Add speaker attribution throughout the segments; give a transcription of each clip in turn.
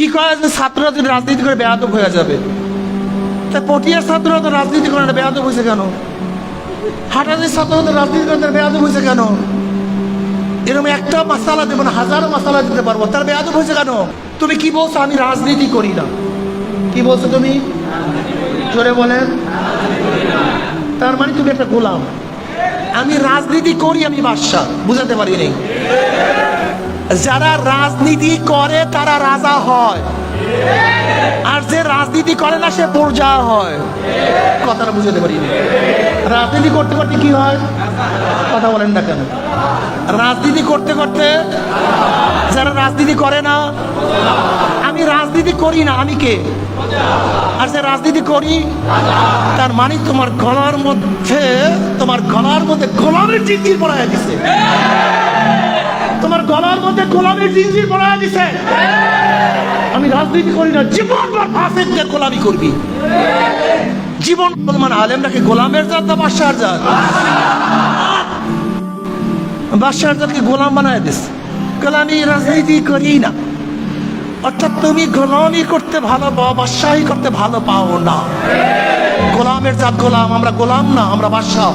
Speaker 1: কি কয় যে ছাত্ররা যদি রাজনীতি করে বেয়াদব হয়ে যাবে। তা পটিয়ার ছাত্ররা তো রাজনীতি করে না, বেয়াদব হয়েছে কেন? হাটাদের ছাত্ররা তো রাজনীতি করে না বেয়াদব হয়েছে কেন? এরকম একটা মাসালা দেবো না, হাজারো মাসালা দিতে পারব। তার বেয়াদব হয়েছে কেন? তুমি কি বলছো আমি রাজনীতি করি না? কি বলছো তুমি? জোরে বলেন। তার মানে তুমি একটা গোলাম। আমি রাজনীতি করি, আমি বাদশাহ। বুঝাতে পারি নেই। যারা রাজনীতি করে, তারা রাজা হয়। আর যে রাজনীতি করে না, সে পর্যা হয়। কথাটা বুঝাতে পারি রাজনীতি করতে করতে কি হয়? কথা বলেন না কেন। রাজনীতি করতে করতে যারা রাজনীতি করে না, আমি রাজনীতি করি না, আমি কে? আর যে রাজনীতি করি, তার মানে তোমার গলার মধ্যে, তোমার গলার মধ্যে গোলামের জিঞ্জির পড়ায় দিছে। তোমার গলার মধ্যে গোলামের জিঞ্জির পড়ায় দিছে। আমি রাজনীতি করি না, জীবন ফাঁসের গোলামি করবি। জীবন মানে আলেমরাকে গোলামের জাত না বাদশার জাত? বাদশার জাতকে গোলাম বানায় দিস। গোলামি রাজনীতি করি না। অর্থাৎ তুমি গোলামি করতে ভালো পাও, বাদশাহী করতে ভালো পাও না। গোলামের জাত গোলাম, আমরা গোলাম না, আমরা বাদশাহ।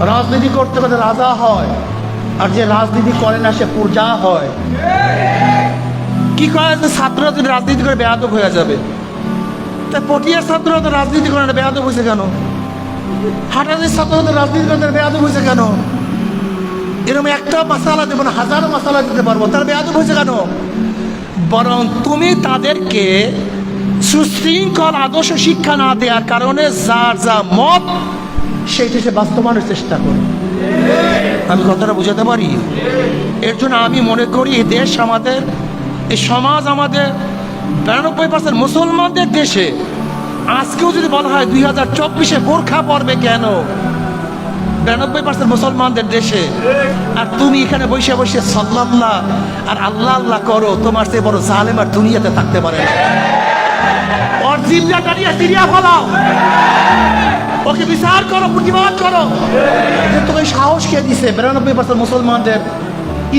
Speaker 1: রাজনীতি করতে করতে রাজা হয়। আর যে রাজনীতি করে না সে পূজা হয়। কি কয় যে ছাত্ররা যদি রাজনীতি করে বেয়াদব হয়ে যাবে? তা পটিয়ার ছাত্ররা তো রাজনীতি করে না, বেয়াদব হয়েছে কেন? হাটাদের ছাত্ররা তো রাজনীতি করে বেয়াদব হয়েছে কেন? এরকম একটা মশালা দেবো না, হাজারো মশালা দিতে পারব, তার বেয়াদব হয়েছে কেন? বরং তুমি তাদেরকে সুশৃঙ্খল আদর্শ শিক্ষা না দেওয়ার কারণে যার যা মত সেইটা সে বাস্তবায়নের চেষ্টা করে। আমি কথাটা বুঝাতে পারি? এর জন্য আমি মনে করি এই দেশ আমাদের, এই সমাজ আমাদের বিরানব্বই পার্সেন্ট মুসলমানদের দেশে। আজকেও যদি বলা হয় দুই হাজার চব্বিশে বোরখা পড়বে কেন? বিরানব্বই পার্সেন্ট মুসলমানদের দেশে। আর তুমি এখানে বসে বসে সাল্লাল্লাহ আর আল্লাহ আল্লাহ করো, তোমার চেয়ে বড় জালেম আর দুনিয়াতে থাকতে পারে না। জিল্লা দাঁড়িয়ে সিরিয়া ফলাও ওকে বিচার করো, প্রতিবাদ করো। তোকে সাহস কে দিছে? বিরানব্বই পার্সেন্ট মুসলমানদের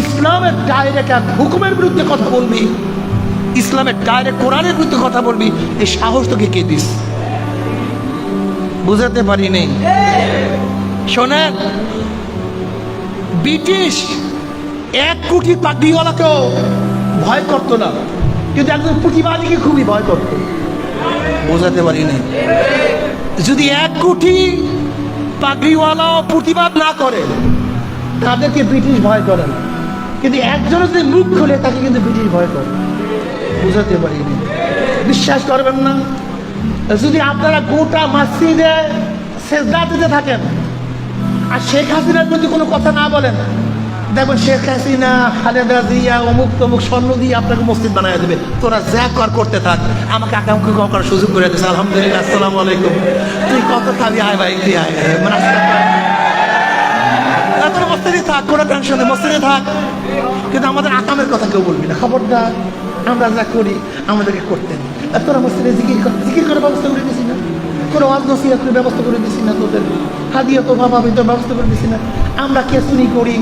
Speaker 1: ইসলামের ডাইরেক্ট এক হুকুমের বিরুদ্ধে কথা বলবি। ইসলামের ডাইরেক্ট কোরআনের বিরুদ্ধে কথা বলবি। এই সাহস তোকে কে দিস বুঝাতে পারি নেই শোনেন, ব্রিটিশ এক কোটি পাগড়িওয়ালাকেও ভয় করতো না। কিন্তু একজন প্রতিবাদীকে খুবই ভয় করতো। বোঝাতে পারি নাই যদি এক কোটি পাগড়িওয়ালাও প্রতিবাদ না করে, তাদেরকে ব্রিটিশ ভয় করে না। কিন্তু একজন যদি মুখ খুলে, তাকে কিন্তু ব্রিটিশ ভয় করে। বুঝাতে পারিনি। বিশ্বাস করবেন না। যদি আপনারা গোটা মসজিদে সেজদা দিতে থাকেন, আর শেখ হাসিনার প্রতি কোনো কথা না বলেন দেখবেন শেখ হাসিনা, খালেদা জিয়া, অমুক তমুক স্বর্ণ দিয়ে আপনাকে মসজিদ বানায় দেবে। তোরা যা কর করতে থাক। আমাকে আকাঙ্ক্ষী করার সুযোগ করে দিচ্ছে আলহামদুলিল্লাহ, আসসালামু আলাইকুম। তুই কত খাবি? আয় ভাই তুই আয়। মসজিদে থাক, কোনো টেনশন নেই থাক। কিন্তু আমাদের আকামের কথা কেউ বলবি না। খবরদার, আমরা যা করি, আমাদেরকে করতে নেই। আর তোরা মসজিদে জিকির কর জিকির করার ব্যবস্থা করে দিছি না? কোনো ওয়াজ নসিহত ব্যবস্থা করে দিছি না তোদের। হাদিয়া তো বাবা আমি তোর ব্যবস্থা করে দিছি না। আমরা কেসুনি করি?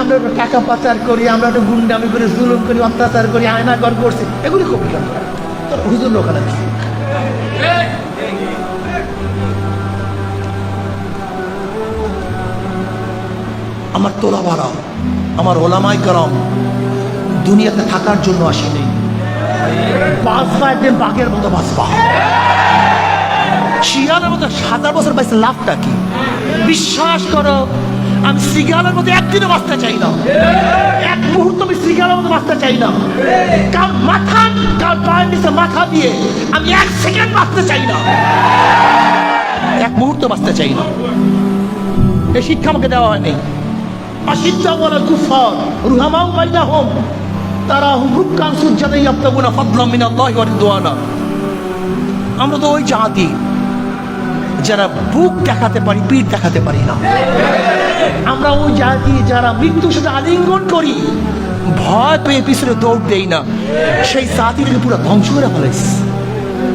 Speaker 1: আমরা একটু টাকা পাচার করি, আমরা একটু গুন্ডামি করি, জুলুম করি, অত্যাচার করি আয়নাগর করছি। এগুলি কেন তোর হুজুর ওখানে আমার তোলা বাড়াও আমার ওলামাই করম দুনিয়াতে থাকার জন্য আসেনি। বাঁচবা একদিন বাঘের মতো বাঁচবা। হাজার বছর বাইছে লাভটা কি? বিশ্বাস করো, আমি সিগারের মধ্যে একদিনও বাঁচতে চাই না। এক মুহূর্ত আমি সিগারের মধ্যে বাঁচতে চাই না। কার মাথা কার পায়ের নিচে মাথা দিয়ে আমি এক সেকেন্ড বাঁচতে চাই না। এক মুহূর্ত বাঁচতে চাই না। এই শিক্ষা আমাকে দেওয়া হয়নি। অশিক্ষা বলে কুফর বাইনাহুম তারা হুম রুক্কান সুজ্জাদাই ইয়াবতাগুনা ফাদলাম মিনাল্লাহি ওয়া রিদওয়ানা। আমরা তো ওই জাতি। যারা বুক দেখাতে পারি, পিঠ দেখাতে পারি না। আমরা ওই জাতি যারা মৃত্যুর সাথে আলিঙ্গন করি, ভয় পেয়ে পিছনে দৌড় দেই না। সেই জাতিটাকে পুরো ধ্বংস করে ফেলেছে।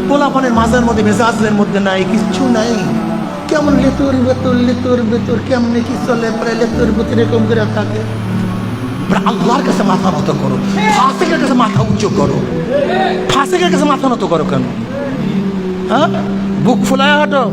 Speaker 1: পোলাপানের মাঝের মধ্যে, মেজাজের মধ্যে নাই, কিচ্ছু নাই। কেমন লেতুর বেতুর লেতুর বেতুর, কেমনে কি চলে, প্রায় লেতুর বেতুর এরকম করে থাকে। আল্লাহর কাছে মাথা নত করো, ফাসেকের কাছে মাথা উঁচু করো। ফাসেকের কাছে মাথা নত করো কেন? হ্যাঁ? বুক ফুলায় হাঁটো।